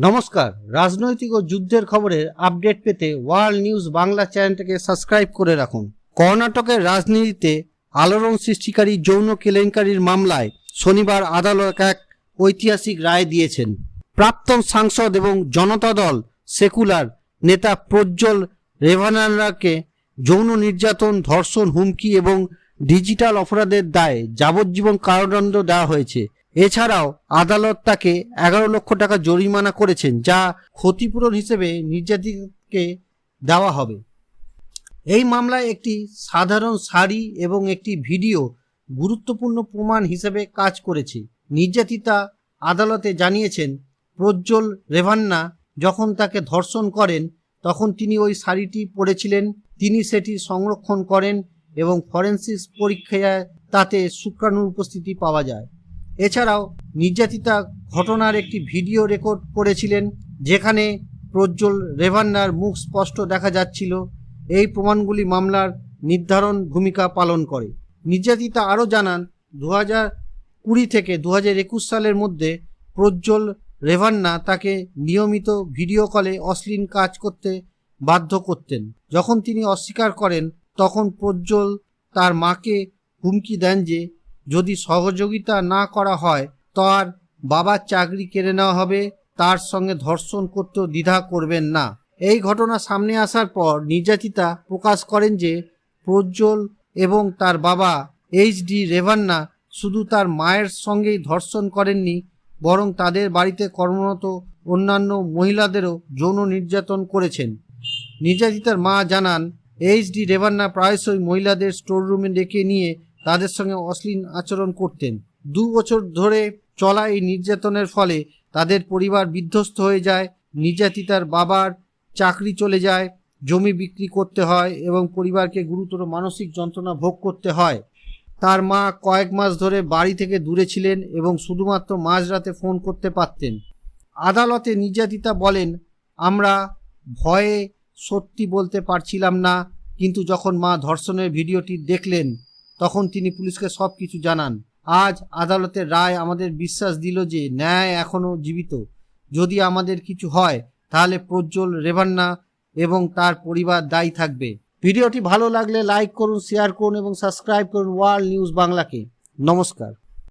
নমস্কার। রাজনৈতিক ও যুদ্ধের খবরের আপডেট পেতে ওয়ার্ল্ড নিউজ বাংলা চ্যানেলটাকে সাবস্ক্রাইব করে রাখুন। কর্ণাটকের রাজনীতিতে আলোড়ন সৃষ্টিকারী যৌন কেলেঙ্কারির মামলায় শনিবার আদালত এক ঐতিহাসিক রায় দিয়েছেন। প্রাক্তন সাংসদ এবং জনতা দল সেকুলার নেতা প্রজ্জ্বল রেভানারাকে যৌন নির্যাতন, ধর্ষণ, হুমকি এবং ডিজিটাল অপরাধের দায়ে যাবজ্জীবন কারাদণ্ড দেওয়া হয়েছে। এছাড়াও আদালত তাকে এগারো লক্ষ টাকা জরিমানা করেছেন, যা ক্ষতিপূরণ হিসেবে নির্যাতিতকে দেওয়া হবে। এই মামলায় একটি সাধারণ শাড়ি এবং একটি ভিডিও গুরুত্বপূর্ণ প্রমাণ হিসেবে কাজ করেছে। নির্যাতিতা আদালতে জানিয়েছেন, প্রজ্জ্বল রেভান্না যখন তাকে ধর্ষণ করেন, তখন তিনি ওই শাড়িটি পরেছিলেন তিনি সেটি সংরক্ষণ করেন এবং ফরেন্সিক্স পরীক্ষায় তাতে শুক্রাণুর উপস্থিতি পাওয়া যায়। এছাড়াও নির্যাতিতা ঘটনার একটি ভিডিও রেকর্ড করেছিলেন, যেখানে প্রজ্জ্বল রেভান্নার মুখ স্পষ্ট দেখা যাচ্ছিল। এই প্রমাণগুলি মামলার নির্ধারণ ভূমিকা পালন করে। নির্যাতিতা আরও জানান দু হাজার কুড়ি থেকে দু হাজার একুশ সালের মধ্যে প্রজ্জ্বল রেভান্না তাকে নিয়মিত ভিডিও কলে অশ্লীল কাজ করতে বাধ্য করতেন। যখন তিনি অস্বীকার করেন, তখন প্রজ্জ্বল তার মাকে হুমকি দেন যে যদি সহযোগিতা না করা হয় তার বাবার চাকরি কেড়ে নেওয়া হবে, তার সঙ্গে ধর্ষণ করতেও দ্বিধা করবেন না। এই ঘটনা সামনে আসার পর নির্যাতিতা প্রকাশ করেন যে, প্রজ্জ্বল এবং তার বাবা এইচ ডি রেভান্না শুধু তার মায়ের সঙ্গেই ধর্ষণ করেননি, বরং তাদের বাড়িতে কর্মরত অন্যান্য মহিলাদেরও যৌন নির্যাতন করেছেন। নির্যাতিতার মা জানান, এইচ ডি রেভান্না প্রায়শই মহিলাদের স্টোর রুমে ডেকে নিয়ে তাদের সঙ্গে অশ্লীল আচরণ করতেন। দু বছর ধরে চলা এই নির্যাতনের ফলে তাদের পরিবার বিধ্বস্ত হয়ে যায়, নির্যাতিতার বাবার চাকরি চলে যায়, জমি বিক্রি করতে হয় এবং পরিবারকে গুরুতর মানসিক যন্ত্রণা ভোগ করতে হয়। তার মা কয়েক মাস ধরে বাড়ি থেকে দূরে ছিলেন এবং শুধুমাত্র মাঝরাতে ফোন করতে পারতেন। আদালতে নির্যাতিতা বলেন, আমরা ভয়ে সত্যি বলতে পারছিলাম না। কিন্তু যখন মা ধর্ষণের ভিডিওটি দেখলেন তখন তিনি পুলিশকে সব কিছু জানান। আজ আদালতের রায় আমাদের বিশ্বাস দিল যে ন্যায় এখনও জীবিত। যদি আমাদের কিছু হয়, তাহলে প্রজ্জ্বল রেভান্না এবং তার পরিবার দায়ী থাকবে। ভিডিওটি ভালো লাগলে লাইক করুন, শেয়ার করুন এবং সাবস্ক্রাইব করুন ওয়ার্ল্ড নিউজ বাংলাকে। নমস্কার।